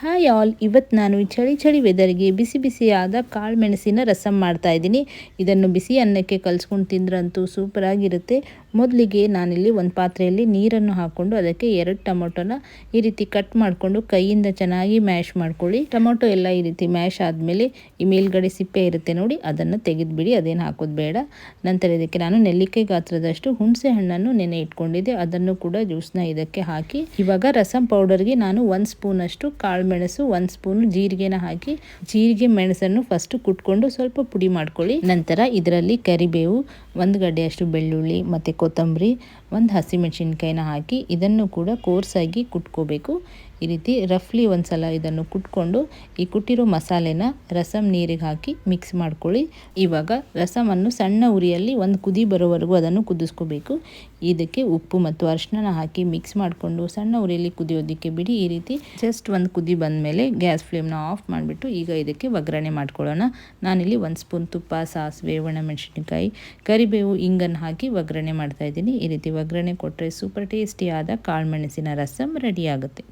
Hi all ಇವತ್ತು ನಾನು ಚಳಿ ಚಳಿ ವೆದರ್ಗೆ ಬಿಸಿ ಬಿಸಿಯಾದ ಕಾಳು ಮೆಣಸಿನ ರಸಂ ಮಾಡ್ತಾ ಇದ್ದೀನಿ. ಇದನ್ನು ಬಿಸಿ ಅನ್ನಕ್ಕೆ ಕಲಿಸ್ಕೊಂಡು ತಿಂದ್ರಂತೂ ಸೂಪರಾಗಿರುತ್ತೆ. ಮೊದಲಿಗೆ ನಾನಿಲ್ಲಿ ಒಂದು ಪಾತ್ರೆಯಲ್ಲಿ ನೀರನ್ನು ಹಾಕ್ಕೊಂಡು ಅದಕ್ಕೆ ಎರಡು ಟೊಮೊಟೊನ ಈ ರೀತಿ ಕಟ್ ಮಾಡಿಕೊಂಡು ಕೈಯಿಂದ ಚೆನ್ನಾಗಿ ಮ್ಯಾಶ್ ಮಾಡ್ಕೊಳ್ಳಿ. ಟೊಮೊಟೊ ಎಲ್ಲ ಈ ರೀತಿ ಮ್ಯಾಶ್ ಆದಮೇಲೆ ಈ ಮೇಲ್ಗಡೆ ಸಿಪ್ಪೆ ಇರುತ್ತೆ ನೋಡಿ, ಅದನ್ನು ತೆಗೆದುಬಿಡಿ, ಅದೇನು ಹಾಕೋದು ಬೇಡ. ನಂತರ ಇದಕ್ಕೆ ನಾನು ನೆಲ್ಲಿಕಾಯಿ ಗಾತ್ರದಷ್ಟು ಹುಣಸೆ ಹಣ್ಣನ್ನು ನೆನೆ ಇಟ್ಕೊಂಡಿದ್ದೆ. ಅದನ್ನು ಕೂಡ ಜ್ಯೂಸ್ನ ಇದಕ್ಕೆ ಹಾಕಿ, ಇವಾಗ ರಸಂ ಪೌಡರ್ಗೆ ನಾನು ಒಂದು ಸ್ಪೂನಷ್ಟು ಕಾಳು ಮೆಣಸು ಒಂದು ಸ್ಪೂನ್ ಜೀರಿಗೆನ ಹಾಕಿ, ಜೀರಿಗೆ ಮೆಣಸನ್ನು ಫಸ್ಟ್ ಕುಟ್ಕೊಂಡು ಸ್ವಲ್ಪ ಪುಡಿ ಮಾಡ್ಕೊಳ್ಳಿ. ನಂತರ ಇದರಲ್ಲಿ ಕರಿಬೇವು, ಒಂದು ಗಡ್ಡೆಯಷ್ಟು ಬೆಳ್ಳುಳ್ಳಿ ಮತ್ತು ಕೊತ್ತಂಬರಿ, ಒಂದು ಹಸಿಮೆಣಸಿನ್ಕಾಯಿನ ಹಾಕಿ ಇದನ್ನು ಕೂಡ ಕೋರ್ಸಾಗಿ ಕುಟ್ಕೋಬೇಕು. ಈ ರೀತಿ ರಫ್ಲಿ ಒಂದು ಸಲ ಇದನ್ನು ಕುಟ್ಕೊಂಡು ಈ ಕುಟ್ಟಿರೋ ಮಸಾಲೆನ ರಸಮ್ ನೀರಿಗೆ ಹಾಕಿ ಮಿಕ್ಸ್ ಮಾಡ್ಕೊಳ್ಳಿ. ಇವಾಗ ರಸಮನ್ನು ಸಣ್ಣ ಉರಿಯಲ್ಲಿ ಒಂದು ಕುದಿ ಬರೋವರೆಗೂ ಅದನ್ನು ಕುದಿಸ್ಕೋಬೇಕು. ಇದಕ್ಕೆ ಉಪ್ಪು ಮತ್ತು ಅರಿಶಿನ ಹಾಕಿ ಮಿಕ್ಸ್ ಮಾಡಿಕೊಂಡು ಸಣ್ಣ ಉರಿಯಲ್ಲಿ ಕುದಿಯೋದಕ್ಕೆ ಬಿಡಿ. ಈ ರೀತಿ ಜಸ್ಟ್ ಒಂದು ಕುದಿ ಬಂದ ಮೇಲೆ ಗ್ಯಾಸ್ ಫ್ಲೇಮ್ನ ಆಫ್ ಮಾಡಿಬಿಟ್ಟು ಈಗ ಇದಕ್ಕೆ ಒಗ್ಗರಣೆ ಮಾಡ್ಕೊಳ್ಳೋಣ. ನಾನಿಲ್ಲಿ ಒಂದು ಸ್ಪೂನ್ ತುಪ್ಪ, ಸಾಸಿವೆ, ಒಣಮೆಣಸಿನಕಾಯಿ, ಕರಿಬೇವು ಇಂಗನ್ನು ಹಾಕಿ ಒಗ್ಗರಣೆ ಮಾಡ್ತಾ ಇದ್ದೀನಿ. ಈ ರೀತಿ ಒಗ್ಗರಣೆ ಕೊಟ್ಟರೆ ಸೂಪರ್ ಟೇಸ್ಟಿಯಾದ ಕಾಳುಮೆಣಸಿನ ರಸಮ್ ರೆಡಿ ಆಗುತ್ತೆ.